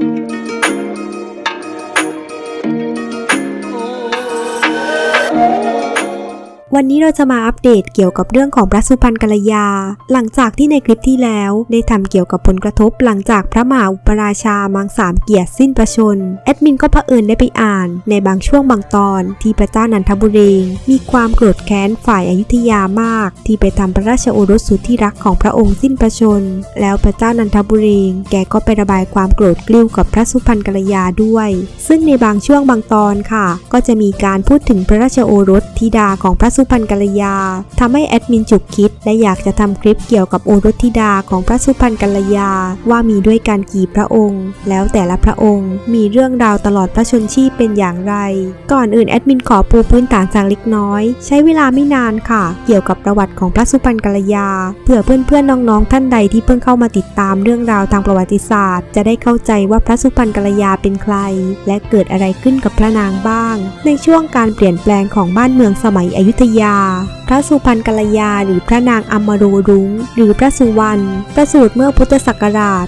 Thank you. วันนี้เราจะมาอัปเดตเกี่ยวกับเรื่องของพระสุพรรณกัลยา หลังจากที่ในคลิปที่แล้วได้ทำเกี่ยวกับผลกระทบหลังจากพระมหาอุปราชามังสามเกียรติสิ้นประชน แอดมินก็เผอิญได้ไปอ่านในบางช่วงบางตอนที่พระเจ้านันทบุรีมีความโกรธแค้นฝ่ายอายุทยามาก ที่ไปทำพระราชโอรสสุดที่รักของพระองค์สิ้นประชน แล้วพระเจ้านันทบุรีแกก็ไประบายความโกรธกลิ้วกับพระสุพรรณกัลยาด้วย ซึ่งในบางช่วงบางตอนค่ะ ก็จะมีการพูดถึงพระราชโอรสธิดาของพระสุุพรรณกัลยาทำให้แอดมินจุกคิด และอยากจะทำคลิปเกี่ยวกับโอรสธิดาของพระสุพรรณกัลยา ว่ามีด้วยกันกี่พระองค์ แล้วแต่ละพระองค์ มีเรื่องราวตลอดพระชนชีพเป็นอย่างไร ก่อนอื่นแอดมินขอปูพื้นฐานจากเล็กน้อย ใช้เวลาไม่นานค่ะ เกี่ยวกับประวัติของพระสุพรรณกัลยาเผื่อเพื่อนๆน้องๆท่านใดที่เพิ่งเข้ามาติดตามเรื่องราวทางประวัติศาสตร์ จะได้เข้าใจว่าพระสุพรรณกัลยาเป็นใคร และเกิดอะไรขึ้นกับพระนางบ้าง ในช่วงการเปลี่ยนแปลงของบ้านเมืองสมัยอยุธยาพระสุพรรณกัลยาหรือพระนางอมโรรุง้ง หรือพระสุวรรณ ประสูติเมื่อพุทธศักราช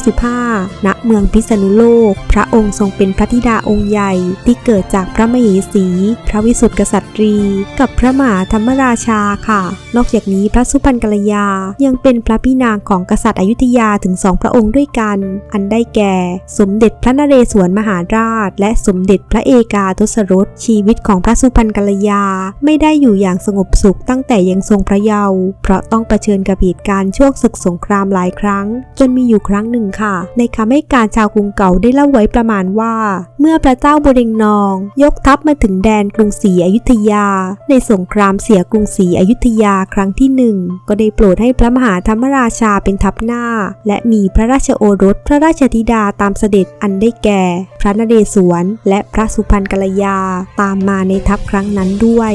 2095 ณ เมืองพิษณุโลก พระองค์ทรงเป็นพระธิดาองค์ใหญ่ที่เกิดจากพระมเหสี พระวิสุทธิกษัตรี กับพระมหาธรรมราชาค่ะ นอกจากนี้พระสุพรรณกัลยา ยังเป็นพระพี่นางของกษัตริย์อยุธยาถึงสองพระองค์ด้วยกัน อันได้แก่ สมเด็จพระนเรศวรมหาราช และสมเด็จพระเอกาทศรสชีวิตของพระสุพรรณกัลยาไไม่ได้อยู่อย่างสงบสุขตั้งแต่ยังทรงพระเยาว์เพราะต้องเผชิญกับเหตุการณ์ช่วงศึกสงครามหลายครั้ง จนมีอยู่ครั้งหนึ่งค่ะ ในคำให้การชาวกรุงเก่าได้เล่าไว้ประมาณว่า เมื่อพระเจ้าบริงนอง ยกทัพมาถึงแดนกรุงศรีอยุธยา ในสงครามเสียกรุงศรีอยุธยาครั้งที่หนึ่งก็ได้โปรดให้พระมหาธรรมราชาเป็นทัพหน้า และมีพระราชโอรสพระราชธิดาตามเสด็จอันได้แก่ พระนเรศวรและพระสุพรรณกัลยาตามมาในทัพครั้งนั้นด้วย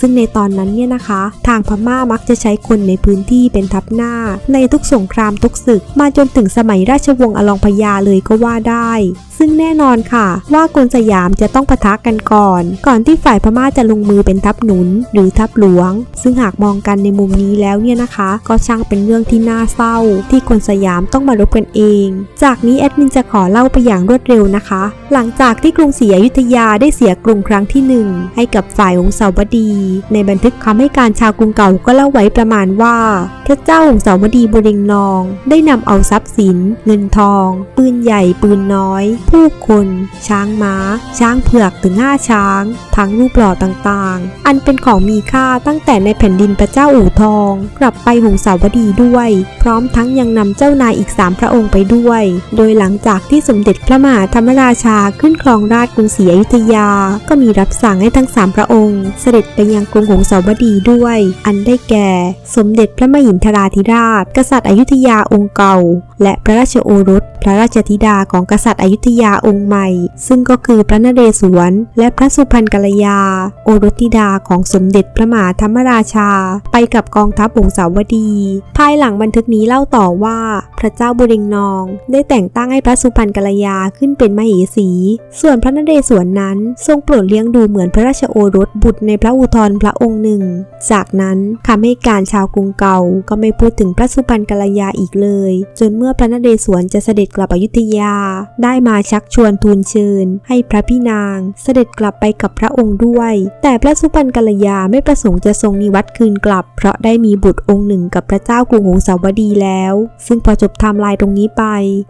ซึ่งในตอนนั้นเนี่ยนะคะ ทางพม่ามักจะใช้คนในพื้นที่เป็นทัพหน้า ในทุกสงครามทุกศึก มาจนถึงสมัยราชวงศ์อลองพญาเลยก็ว่าได้ ซึ่งแน่นอนค่ะ ว่ากลสยามจะต้องปะทะกันก่อน ก่อนที่ฝ่ายพม่าจะลงมือเป็นทัพหนุน หรือทัพหลวง ซึ่งหากมองกันในมุมนี้แล้วเนี่ยนะคะ ก็ช่างเป็นเรื่องที่น่าเศร้า ที่คนสยามต้องมารบกันเอง จากนี้แอดมินจะขอเล่าไปอย่างรวดเร็วนะคะ หลังจากที่กรุงศรีอยุธยาได้เสียกรุงครั้งที่หนึ่งให้กับฝ่ายองค์สาวดีในบันทึกคำให้การชาวกรุงเก่าก็เล่าไว้ประมาณว่าพระเจ้าองค์สาวดีบริงนอง ได้นำเอาทรัพย์สิน เงินทอง ปืนใหญ่ปืนน้อย ผู้คน ช้างม้า ช้างเผือกถึงห้าช้าง ทั้งรูปหล่อต่างๆ อันเป็นของมีค่าตั้งแต่ในแผ่นดินพระเจ้าอู่ทอง กลับไปหงสาวดีด้วย พร้อมทั้งยังนำเจ้านายอีกสามพระองค์ไปด้วย โดยหลังจากที่สมเด็จพระมหาธรรมราชาขึ้นครองราชย์กรุงศรีอยุธยา ก็มีรับสั่งให้ทั้งสามพระองค์ เสด็จไปยังังกรุงหงสาวดีด้วย อันได้แก่ สมเด็จพระมหินทราธิราช กษัตริย์อยุธยาองค์เก่า และพระราชโอรส ระราชธิดาของกษัตริย์อยุธยาองค์ใหม่ ซึ่งก็คือพระนเรศวร และพระสุพรรณกัลยา โอรสธิดาของสมเด็จพระมหาธรรมราชา ไปกับกองทัพองสาวดี ภายหลังบันทึกนี้เล่าต่อว่า พระเจ้าบุเรงนอง ได้แต่งตั้งให้พระสุพรรณกัลยาขึ้นเป็นมเหสี ส่วนพระนเรศวรนั้นทรงโปรดเลี้ยงดูเหมือนพระราชโอรสบุตรในพระอุทธรพระองค์หนึ่ง จากนั้นคำให้การชาวกรุงเก่าก็ไม่พูดถึงพระสุพรรณกัลยาอีกเลย จนเมื่อพระนเรศวรจะเสด็จกลับอยุธยา ได้มาชักชวนทูลเชิญ ให้พระพี่นางเสด็จกลับไปกับพระองค์ด้วย แต่พระสุพรรณกัลยาไม่ประสงค์จะทรงนิวัตคืนกลับ เพราะได้มีบุตรองค์หนึ่งกับพระเจ้ากรุงหงสาวดีแล้ว ซึ่งพอจบไทม์ไลน์ตรงนี้ไป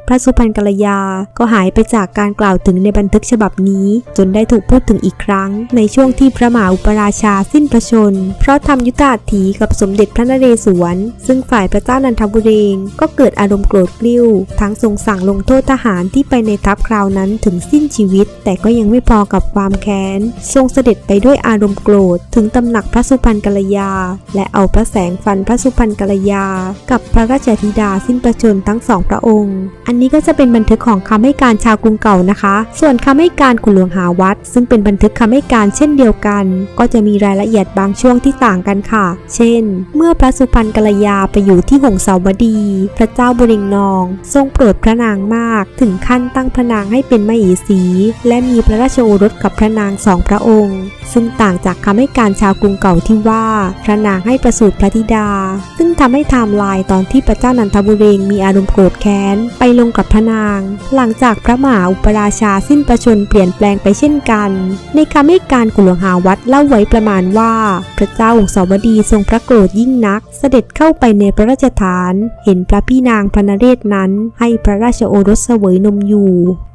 พระสุพรรณกัลยาก็หายไปจากการกล่าวถึงในบันทึกฉบับนี้ จนได้ถูกพูดถึงอีกครั้ง ในช่วงที่พระมหาอุปราชาสิ้นพระชน เพราะทำยุทธาถีกับสมเด็จพระนเรศวร ซึ่งฝ่ายพระเจ้านันทบุรีก็เกิดอารมณ์โกรธกริ้วทั้งทรงสั่งลงโทษทหารที่ไปในทัพคราวนั้นถึงสิ้นชีวิต แต่ก็ยังไม่พอกับความแค้น ทรงเสด็จไปด้วยอารมณ์โกรธ ถึงตำหนักพระสุพรรณกัลยา และเอาพระแสงฟันพระสุพรรณกัลยา กับพระราชธิดาสิ้นประชนทั้งสองพระองค์ อันนี้ก็จะเป็นบันทึกของคำให้การชาวกรุงเก่านะคะ ส่วนคำให้การขุนหลวงหาวัด ซึ่งเป็นบันทึกคำให้การเช่นเดียวกัน ก็จะมีรายละเอียดบางช่วงที่ต่างกันค่ะ เช่น เมื่อพระสุพรรณกัลยาไปอยู่ที่หงสาวดี พระเจ้าบุริงนอง ทรงโปรดพระระนางมาก ถึงขั้นตั้งพระนางให้เป็นมเหสี และมีพระราชโอรสกับพระนางสองพระองค์ ซึ่งต่างจากคำให้การชาวกรุงเก่าที่ว่า พระนางให้ประสูติพระธิดา ซึ่งทำให้ไทม์ไลน์ตอนที่พระเจ้านันทบุเรงมีอารมณ์โกรธแค้นไปลงกับพระนาง หลังจากพระมหาอุปราชาสิ้นประชนเปลี่ยนแปลงไปเช่นกัน ในคำให้การกุลหาวัดเล่าไว้ประมาณว่า พระเจ้าองค์สาวดีทรงพระโกรธยิ่งนัก เสด็จเข้าไปในพระราชฐาน เห็นพระพี่นางพระนเรศนั้น ให้พระราชโอรสเสวยนมอยู่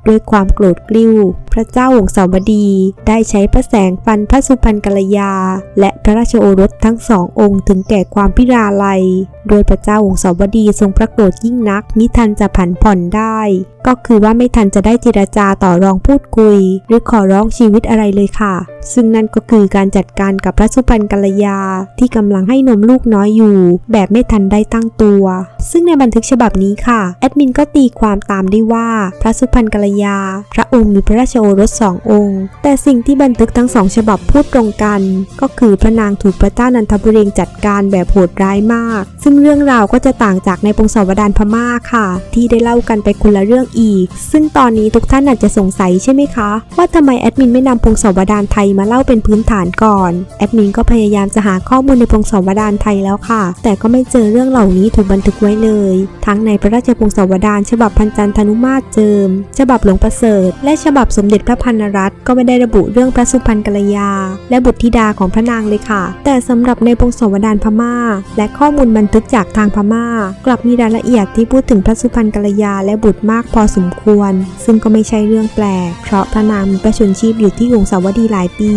ด้วยความโกรธกลิ้ว พระเจ้าองค์สาวดี ได้ใช้พระแสงฟันพระสุพรรณกัลยา และพระราชโอรสทั้งสององค์ถึงแก่ความพิราลัย โดยพระเจ้าองค์สาวดีทรงพระโกรธยิ่งนัก มิทันจะผันผ่อนได้ ก็คือว่าไม่ทันจะได้เจรจาต่อรองพูดคุย หรือขอร้องชีวิตอะไรเลยค่ะ ซึ่งนั่นก็คือการจัดการกับพระสุพรรณกัลยา ที่กำลังให้นมลูกน้อยอยู่ แบบไม่ทันได้ตั้งตัว ซึ่งในบันทึกฉบับนี้ค่ะแอดมินก็ตีความตามได้ว่าพระสุพรรณกัลยา พระองค์มีพระราชโอรสสององค์ แต่สิ่งที่บันทึกทั้งสองฉบับพูดตรงกัน ก็คือพระนางถูกพระเจ้านันทบุเรงจัดการแบบโหดร้ายมาก ซึ่งเรื่องราวก็จะต่างจากในพงศาวดารพม่าค่ะ ที่ได้เล่ากันไปคนละเรื่องอีก ซึ่งตอนนี้ทุกท่านอาจจะสงสัยใช่ไหมคะ ว่าทำไมแอดมินไม่นำพงศาวดารไทยมาเล่าเป็นพื้นฐานก่อน แอดมินก็พยายามจะหาข้อมูลในพงศาวดารไทยแล้วค่ะ แต่ก็ไม่เจอเรื่องเหล่านี้ถูกบันทึกไว้เลย ทั้งในพระราชพงศาวดารฉบับพันจันทนุมาตรเจิม ฉบับหลวงประเสริฐ และฉบับสมเด็จพระพันรัตน์ก็ไม่ได้ระบุเรื่องพระสุพรรณกัลยา และบุตรธิดาของพระนางเลยค่ะ แต่สำหรับในพงศาวดารพม่า และข้อมูลบันทึกจากทางพม่า กลับมีรายละเอียดที่พูดถึงพระสุพรรณกัลยาและบุตรมากพอสมควร ซึ่งก็ไม่ใช่เรื่องแปลก เพราะพระนางมีประชนชีพอยู่ที่องสาวดีหลายปี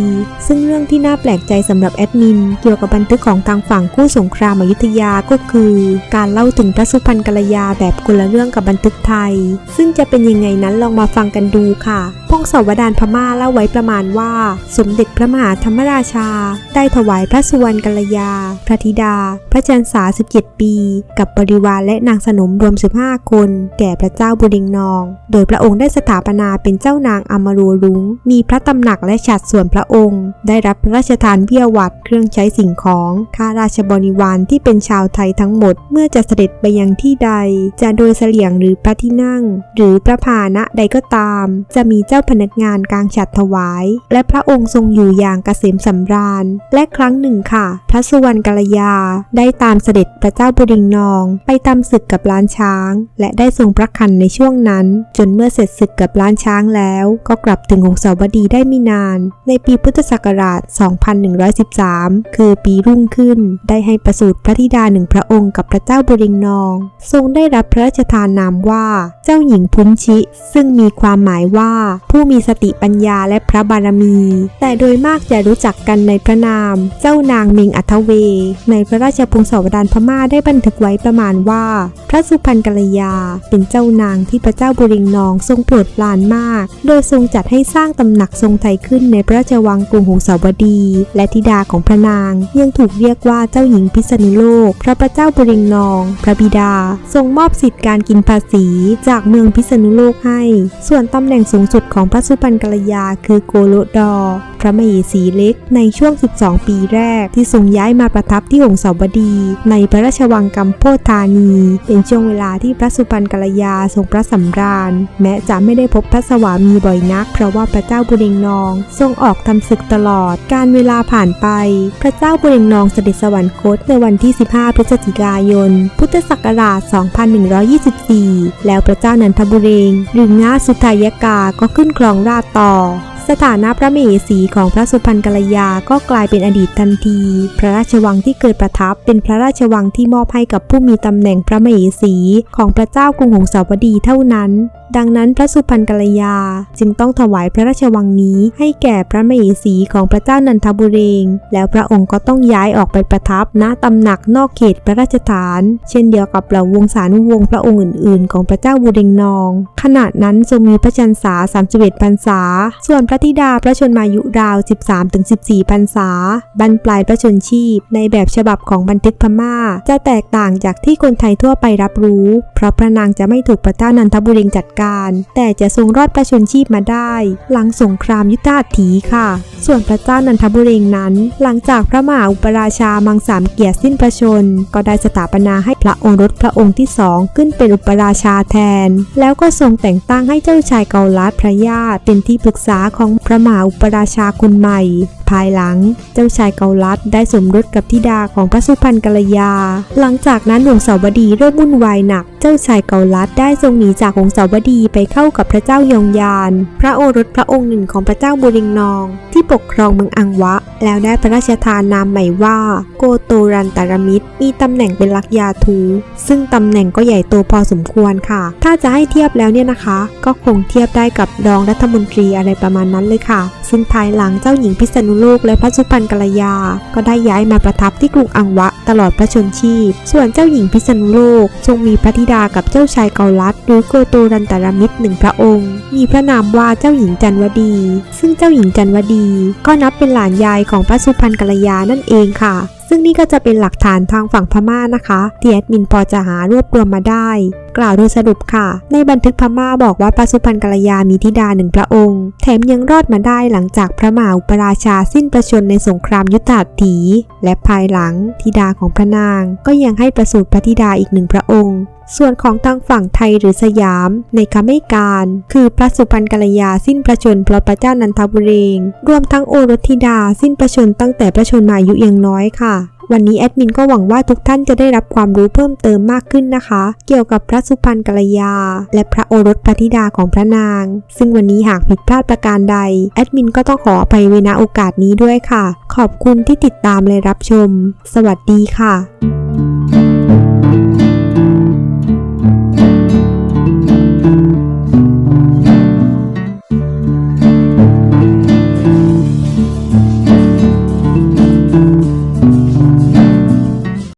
ซึ่งเรื่องที่น่าแปลกใจสำหรับแอดมิน เกี่ยวกับบันทึกของทางฝั่งคู่สงครามอยุธยาก็คือ การเล่าถึงพระสุพรรณกัลยาแบบคนละเรื่องกับบันทึกไทย ซึ่งจะเป็นยังไงนั้นลองมาฟังกันดูค่ะ พงศาวดารพม่าเล่าไว้ประมาณว่า สมเด็จพระมหาธรรมราชา ได้ถวายพระสุวรรณกัลยา พระธิดา พระจันษา17 ปี กับบริวารและนางสนมรวม 15 คน แก่พระเจ้าบุริงนอง โดยพระองค์ได้สถาปนาเป็นเจ้านางอมรูรุ้ง มีพระตำหนักและฉัตรส่วนพระองค์ ได้รับพระราชทานเบี้ยวัดเครื่องใช้สิ่งของข้าราชบริวารที่เป็นชาวไทยทั้งหมด เมื่อจะเสด็จไปยังที่ใด จะโดยเสลี่ยงหรือพระที่นั่ง หรือพระพานะใดก็ตาม จะมีเจ้าพนักงานกลางฉัตรถวาย และพระองค์ทรงอยู่อย่างเกษมสำราญ และครั้งหนึ่งค่ะ พระสุวรรณกัลยา ได้ตามเสด็จพระเจ้าบุริงนอง ไปตามศึกกับล้านช้าง และได้ทรงพระคันในช่วงนั้น จนเมื่อเสร็จศึกกับล้านช้างแล้ว ก็กลับถึงองค์สาวดีได้ไม่นาน ในปีพุทธศักราช 2113 คือปีรุ่งขึ้น ได้ให้ประสูติพระธิดาหนึ่งพระองค์กับพระเจ้าบุริงนอง ทรงได้รับพระราชทานนามว่าเจ้าหญิงพุนชิ ซึ่งมีความหมายว่า ผู้มีสติปัญญาและพระบารมี แต่โดยมากจะรู้จักกันในพระนาม เจ้านางเมงอัทเว ในพระราชพงศาวดารพม่าได้บันทึกไว้ประมาณว่า พระสุพรรณกัลยา เป็นเจ้านางที่พระเจ้าบุริงนองทรงโปรดปรานมาก โดยทรงจัดให้สร้างตำหนักทรงไทยขึ้นในพระราชวังกรุงหงสาวดี และธิดาของพระนาง ยังถูกเรียกว่าเจ้าหญิงพิษณุโลกพระพระเจ้าบุริงนอง พระบิดา ทรงมอบสิทธิการกินภาษีจากเมืองพิษณุโลกให้ส่วนตำแหน่งสูงสุดของพระสุพรรณกัลยาคือโกโลดอ พระมเหสีเล็กในช่วง 12 ปีแรกที่ทรงย้ายมาประทับที่หงสาวดี ในพระราชวังกัมโพธานี เป็นช่วงเวลาที่พระสุพรรณกัลยาทรงพระสำราญ แม้จะไม่ได้พบพระสวามีบ่อยนัก เพราะว่าพระเจ้าบุเรงนอง ทรงออกทำศึกตลอด การเวลาผ่านไป พระเจ้าบุเรงนองเสด็จสวรรคตในวันที่ 15 พฤศจิกายน พุทธศักราช 2124 แล้วพระเจ้านันทบุเรงหรือง้าสุทายกาก็ขึ้นครองราชต่อ สถานะพระมเหสีของพระสุพรรณกัลยาก็กลายเป็นอดีตทันที พระราชวังที่เกิดประทับเป็นพระราชวังที่มอบให้กับผู้มีตำแหน่งพระมเหสีของพระเจ้ากรุงหงสาวดีเท่านั้น ดังนั้นพระสุพรรณกัลยาจึงต้องถวายพระราชวังนี้ให้แก่พระมเหสีของพระเจ้านันทบุเรง แล้วพระองค์ก็ต้องย้ายออกไปประทับณตำหนักนอกเขตพระราชฐาน เช่นเดียวกับเหล่าวงศานุวงศ์พระองค์อื่น ๆ ของพระเจ้าบุเรงนอง ขณะนั้นทรงมีพระชันษา 31พรรษา ส่วนพระธิดาพระชนมายุราว 13-14 พรรษา บรรปลายพระชนชีพ ในแบบฉบับของบันทึกพม่า จะแตกต่างจากที่คนไทยทั่วไปรับรู้ เพราะพระนางจะไม่ถูกพระเจ้านันทบุรีจัดการ แต่จะทรงรอดพระชนชีพมาได้ หลังสงครามยุทธาถีค่ะ ส่วนพระเจ้านันทบุรีนั้น หลังจากพระมหาอุปราชามังสามเกียรติสิ้นพระชน ก็ได้สถาปนาให้พระโอรสพระองค์ที่สองขึ้นเป็นอุปราชาแทน แล้วก็ทรงแต่งตั้งให้เจ้าชายเกาลัดพระญาติเป็นที่ปรึกษาของพระมหาอุปราชาคนใหม่ภายหลัง เจ้าชายเกาลัดได้สมรสกับธิดาของพระสุพรรณกัลยา หลังจากนั้นหลวงสาวดีเริ่มวุ่นวายหนัก เจ้าชายเกาลัดได้ทรงหนีจากหงสาวดีไปเข้ากับพระเจ้ายองยาน พระโอรสพระองค์หนึ่งของพระเจ้าบุริงนอง ที่ปกครองเมืองอังวะ แล้วได้พระราชทานนามใหม่ว่า โกโตรันตารมิตร มีตำแหน่งเป็นลักยาทู ซึ่งตำแหน่งก็ใหญ่โตพอสมควรค่ะ ถ้าจะให้เทียบแล้วเนี่ยนะคะ ก็คงเทียบได้กับรองรัฐมนตรีอะไรประมาณนั้นเลยค่ะซึ่งภายหลังเจ้าหญิงพิษณุโลกและพระสุพรรณกัลยา ก็ได้ย้ายมาประทับที่กรุงอังวะตลอดพระชนชีพ ส่วนเจ้าหญิงพิษณุโลกทรงมีพระธิดากับเจ้าชายเกาลัดหรือโกโตรันตารมิตรหนึ่งพระองค์ มีพระนามว่าเจ้าหญิงจันวดี ซึ่งเจ้าหญิงจันวดี ก็นับเป็นหลานยายของพระสุพรรณกัลยานั่นเองค่ะซึ่งนี่ก็จะเป็นหลักฐานทางฝั่งพม่านะคะที่แอดมินพอจะหารวบรวมมาได้ กล่าวโดยสรุปค่ะ ในบันทึกพม่าบอกว่าพระสุพรรณกัลยามีธิดาหนึ่งพระองค์ แถมยังรอดมาได้หลังจากพระมหาอุปราชาสิ้นประชนในสงครามยุทธหัตถี และภายหลังธิดาของพระนาง ก็ยังให้ประสูติพระธิดาอีกหนึ่งพระองค์ส่วนของทางฝั่งไทยหรือสยามในคำให้การ คือพระสุพรรณกัลยาสิ้นประชนเพราะพระเจ้านันทบุรีรวมทั้งโอรสธิดาสิ้นประชนตั้งแต่ประชนมาอายุยังน้อยค่ะ วันนี้แอดมินก็หวังว่าทุกท่านจะได้รับความรู้เพิ่มเติมมากขึ้นนะคะ เกี่ยวกับพระสุพรรณกัลยา และพระโอรสพระธิดาของพระนาง ซึ่งวันนี้หากผิดพลาดประการใด แอดมินก็ต้องขออภัยไว้ณโอกาสนี้ด้วยค่ะ ขอบคุณที่ติดตามและรับชม สวัสดีค่ะ